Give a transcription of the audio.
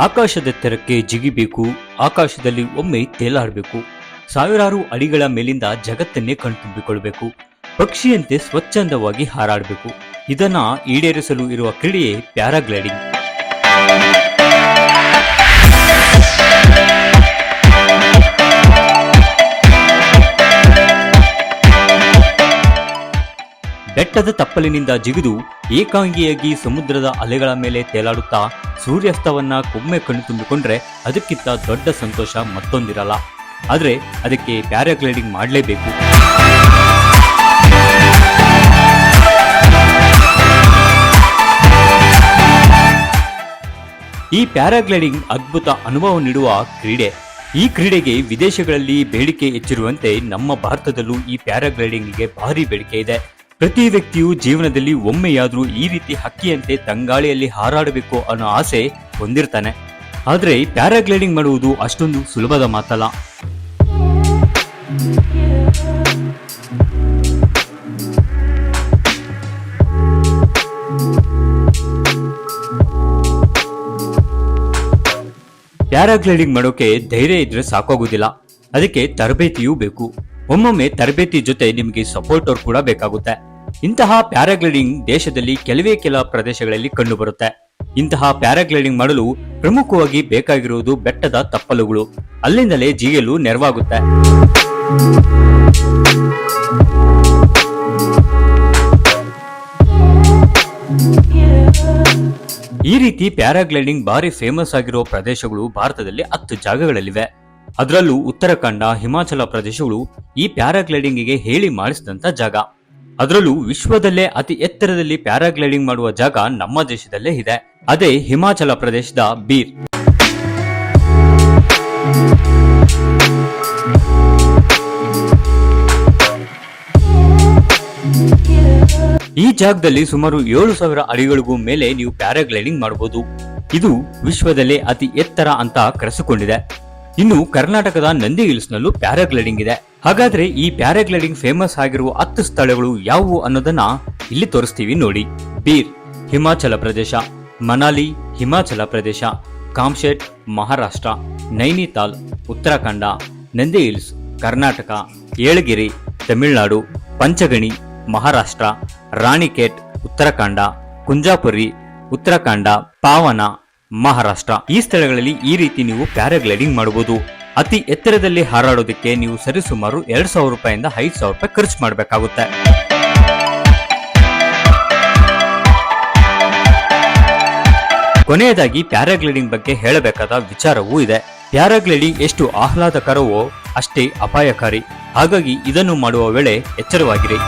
ಆಕಾಶದೆತ್ತರಕ್ಕೆ ಜಿಗಿಬೇಕು, ಆಕಾಶದಲ್ಲಿ ಒಮ್ಮೆ ತೇಲಾಡಬೇಕು. ಸಾವಿರಾರು ಅಡಿಗಳ ಮೇಲಿಂದ ಜಗತ್ತನ್ನೇ ಕಣ್ತುಂಬಿಕೊಳ್ಬೇಕು ಪಕ್ಷಿಯಂತೆ ಸ್ವಚ್ಛಂದವಾಗಿ ಹಾರಾಡಬೇಕು. ಇದನ್ನ ಈಡೇರಿಸಲು ಇರುವ ಕ್ರೀಡೆಯೇ ಪ್ಯಾರಾಗ್ಲೈಡಿಂಗ್. ಬೆಟ್ಟದ ತಪ್ಪಲಿನಿಂದ ಜಿಗಿದು ಏಕಾಂಗಿಯಾಗಿ ಸಮುದ್ರದ ಅಲೆಗಳ ಮೇಲೆ ತೇಲಾಡುತ್ತಾ ಸೂರ್ಯಾಸ್ತವನ್ನ ಕೊಮ್ಮೆ ಕಣ್ಣು ತುಂಬಿಕೊಂಡ್ರೆ ಅದಕ್ಕಿಂತ ದೊಡ್ಡ ಸಂತೋಷ ಮತ್ತೊಂದಿರಲ್ಲ. ಆದ್ರೆ ಅದಕ್ಕೆ ಪ್ಯಾರಾಗ್ಲೈಡಿಂಗ್ ಮಾಡಲೇಬೇಕು. ಈ ಪ್ಯಾರಾಗ್ಲೈಡಿಂಗ್ ಅದ್ಭುತ ಅನುಭವ ನೀಡುವ ಕ್ರೀಡೆ. ಈ ಕ್ರೀಡೆಗೆ ವಿದೇಶಗಳಲ್ಲಿ ಬೇಡಿಕೆ ಹೆಚ್ಚಿರುವಂತೆ ನಮ್ಮ ಭಾರತದಲ್ಲೂ ಈ ಪ್ಯಾರಾಗ್ಲೈಡಿಂಗ್ಗೆ ಭಾರಿ ಬೇಡಿಕೆ ಇದೆ. ಪ್ರತಿ ವ್ಯಕ್ತಿಯು ಜೀವನದಲ್ಲಿ ಒಮ್ಮೆಯಾದರೂ ಈ ರೀತಿ ಹಕ್ಕಿಯಂತೆ ತಂಗಾಳಿಯಲ್ಲಿ ಹಾರಾಡಬೇಕು ಅನ್ನೋ ಆಸೆ ಹೊಂದಿರ್ತಾನೆ. ಆದರೆ ಪ್ಯಾರಾಗ್ಲೈಡಿಂಗ್ ಮಾಡುವುದು ಅಷ್ಟೊಂದು ಸುಲಭದ ಮಾತಲ್ಲ. ಪ್ಯಾರಾಗ್ಲೈಡಿಂಗ್ ಮಾಡೋಕೆ ಧೈರ್ಯ ಇದ್ರೆ ಸಾಕಾಗೋದಿಲ್ಲ. ಅದಕ್ಕೆ ತರಬೇತಿಯೂ ಬೇಕು. ಒಮ್ಮೊಮ್ಮೆ ತರಬೇತಿ ಜೊತೆ ನಿಮಗೆ ಸಪೋರ್ಟರ್ ಕೂಡ ಬೇಕಾಗುತ್ತೆ. ಇಂತಹ ಪ್ಯಾರಾಗ್ಲೈಡಿಂಗ್ ದೇಶದಲ್ಲಿ ಕೆಲವೇ ಕೆಲ ಪ್ರದೇಶಗಳಲ್ಲಿ ಕಂಡುಬರುತ್ತೆ. ಇಂತಹ ಪ್ಯಾರಾಗ್ಲೈಡಿಂಗ್ ಮಾಡಲು ಪ್ರಮುಖವಾಗಿ ಬೇಕಾಗಿರುವುದು ಬೆಟ್ಟದ ತಪ್ಪಲುಗಳು. ಅಲ್ಲಿಂದಲೇ ಜಿಗಿಯಲು ನೆರವಾಗುತ್ತೆ. ಈ ರೀತಿ ಪ್ಯಾರಾಗ್ಲೈಡಿಂಗ್ ಭಾರಿ ಫೇಮಸ್ ಆಗಿರೋ ಪ್ರದೇಶಗಳು ಭಾರತದಲ್ಲಿ ಹತ್ತು ಜಾಗಗಳಲ್ಲಿವೆ. ಅದರಲ್ಲೂ ಉತ್ತರಾಖಂಡ, ಹಿಮಾಚಲ ಪ್ರದೇಶಗಳು ಈ ಪ್ಯಾರಾಗ್ಲೈಡಿಂಗಿಗೆ ಹೇಳಿ ಮಾಡಿಸಿದಂತ ಜಾಗ. ಅದರಲ್ಲೂ ವಿಶ್ವದಲ್ಲೇ ಅತಿ ಎತ್ತರದಲ್ಲಿ ಪ್ಯಾರಾಗ್ಲೈಡಿಂಗ್ ಮಾಡುವ ಜಾಗ ನಮ್ಮ ದೇಶದಲ್ಲೇ ಇದೆ. ಅದೇ ಹಿಮಾಚಲ ಪ್ರದೇಶದ ಬೀರ್. ಈ ಜಾಗದಲ್ಲಿ ಸುಮಾರು ಏಳು ಸಾವಿರ ಅಡಿಗಳಿಗೂ ಮೇಲೆ ನೀವು ಪ್ಯಾರಾಗ್ಲೈಡಿಂಗ್ ಮಾಡಬಹುದು. ಇದು ವಿಶ್ವದಲ್ಲೇ ಅತಿ ಎತ್ತರ ಅಂತ ಕರೆಸಿಕೊಂಡಿದೆ. ಇನ್ನು ಕರ್ನಾಟಕದ ನಂದಿ ಹಿಲ್ಸ್ ನಲ್ಲೂ ಪ್ಯಾರಾಗ್ಲೈಡಿಂಗ್ ಇದೆ. ಹಾಗಾದ್ರೆ ಈ ಪ್ಯಾರಾಗ್ಲೈಡಿಂಗ್ ಫೇಮಸ್ ಆಗಿರುವ ಹತ್ತು ಸ್ಥಳಗಳು ಯಾವುವು ಅನ್ನೋದನ್ನ ಇಲ್ಲಿ ತೋರಿಸ್ತೀವಿ ನೋಡಿ. ಬೀರ್, ಹಿಮಾಚಲ ಪ್ರದೇಶ, ಮನಾಲಿ, ಹಿಮಾಚಲ ಪ್ರದೇಶ ಕಾಮ್ಶೆಟ್ ಮಹಾರಾಷ್ಟ್ರ, ನೈನಿತಾಲ್, ಉತ್ತರಾಖಂಡ, ನಂದಿ ಹಿಲ್ಸ್, ಕರ್ನಾಟಕ, ಏಳಗಿರಿ, ತಮಿಳುನಾಡು, ಪಂಚಗಣಿ, ಮಹಾರಾಷ್ಟ್ರ, ರಾಣಿಕೇಟ್, ಉತ್ತರಾಖಂಡ, ಕುಂಜಾಪುರಿ, ಉತ್ತರಾಖಂಡ, ಪಾವನ, ಮಹಾರಾಷ್ಟ್ರ. ಈ ಸ್ಥಳಗಳಲ್ಲಿ ಈ ರೀತಿ ನೀವು ಪ್ಯಾರಾಗ್ಲೈಡಿಂಗ್ ಮಾಡಬಹುದು. ಅತಿ ಎತ್ತರದಲ್ಲಿ ಹಾರಾಡೋದಕ್ಕೆ ನೀವು ಸರಿಸುಮಾರು ಎರಡು ಸಾವಿರ ರೂಪಾಯಿಂದ ಐದು ಸಾವಿರ ರೂಪಾಯಿ ಖರ್ಚು ಮಾಡಬೇಕಾಗುತ್ತೆ. ಕೊನೆಯದಾಗಿ ಪ್ಯಾರಾಗ್ಲೈಡಿಂಗ್ ಬಗ್ಗೆ ಹೇಳಬೇಕಾದ ವಿಚಾರವೂ ಇದೆ. ಪ್ಯಾರಾಗ್ಲೈಡಿಂಗ್ ಎಷ್ಟು ಆಹ್ಲಾದಕರವೋ ಅಷ್ಟೇ ಅಪಾಯಕಾರಿ. ಹಾಗಾಗಿ ಇದನ್ನು ಮಾಡುವ ವೇಳೆ ಎಚ್ಚರವಾಗಿರಿ.